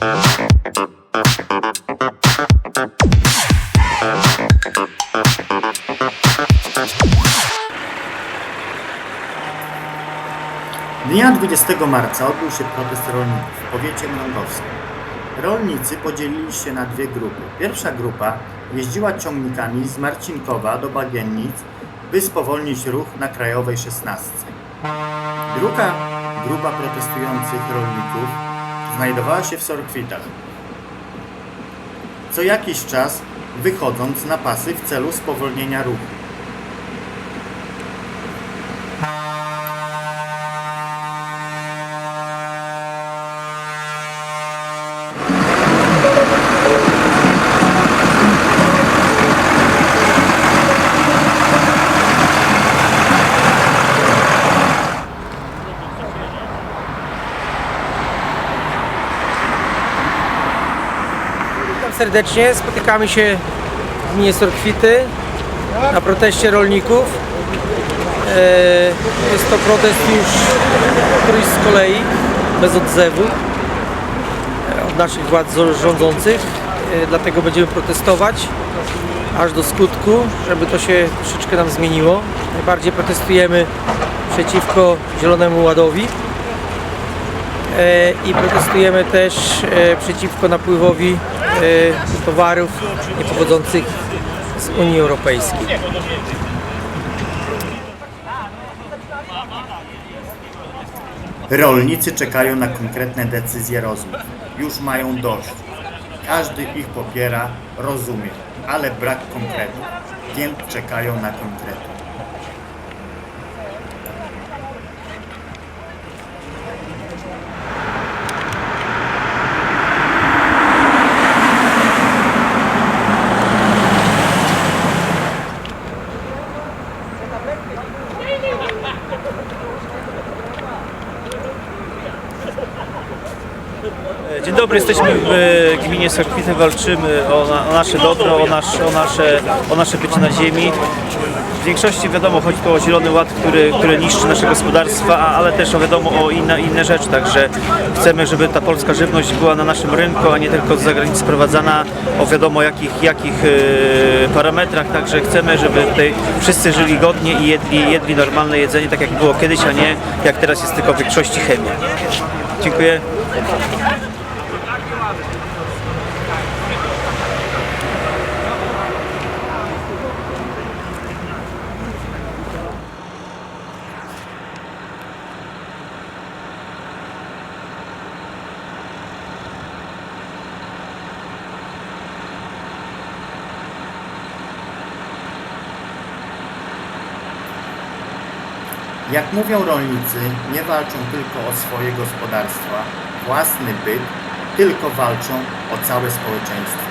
Dnia 20 marca odbył się protest rolników w powiecie mrągowskim. Rolnicy podzielili się na dwie grupy. Pierwsza grupa jeździła ciągnikami z Marcinkowa do Bagiennic, by spowolnić ruch na Krajowej 16. Druga grupa protestujących rolników znajdowała się w Sorkwitach. Co jakiś czas wychodząc na pasy w celu spowolnienia ruchu. Serdecznie. Spotykamy się w gminie Sorkwity na proteście rolników. E, Jest to protest już któryś z kolei, bez odzewu e, od naszych władz rządzących. E, Dlatego będziemy protestować aż do skutku, żeby to się troszeczkę nam zmieniło. Najbardziej protestujemy przeciwko Zielonemu Ładowi. I protestujemy też przeciwko napływowi towarów niepochodzących z Unii Europejskiej. Rolnicy czekają na konkretne decyzje rozmów. Już mają dość. Każdy ich popiera, rozumie, ale brak konkretu, więc czekają na konkrety. Dzień dobry, jesteśmy w e, gminie Sokwity, walczymy o, o nasze dobro, o, nasz, o, nasze, o nasze bycie na ziemi. W większości wiadomo, chodzi tu o Zielony Ład, który, który niszczy nasze gospodarstwa, ale też wiadomo o inne, inne rzeczy, także chcemy, żeby ta polska żywność była na naszym rynku, a nie tylko z zagranicy sprowadzana o wiadomo jakich, jakich e, parametrach, także chcemy, żeby tutaj wszyscy żyli godnie i jedli, jedli normalne jedzenie, tak jak było kiedyś, a nie jak teraz jest tylko w większości chemia. Dziękuję. Jak mówią rolnicy, nie walczą tylko o swoje gospodarstwa, własny byt, tylko walczą o całe społeczeństwo.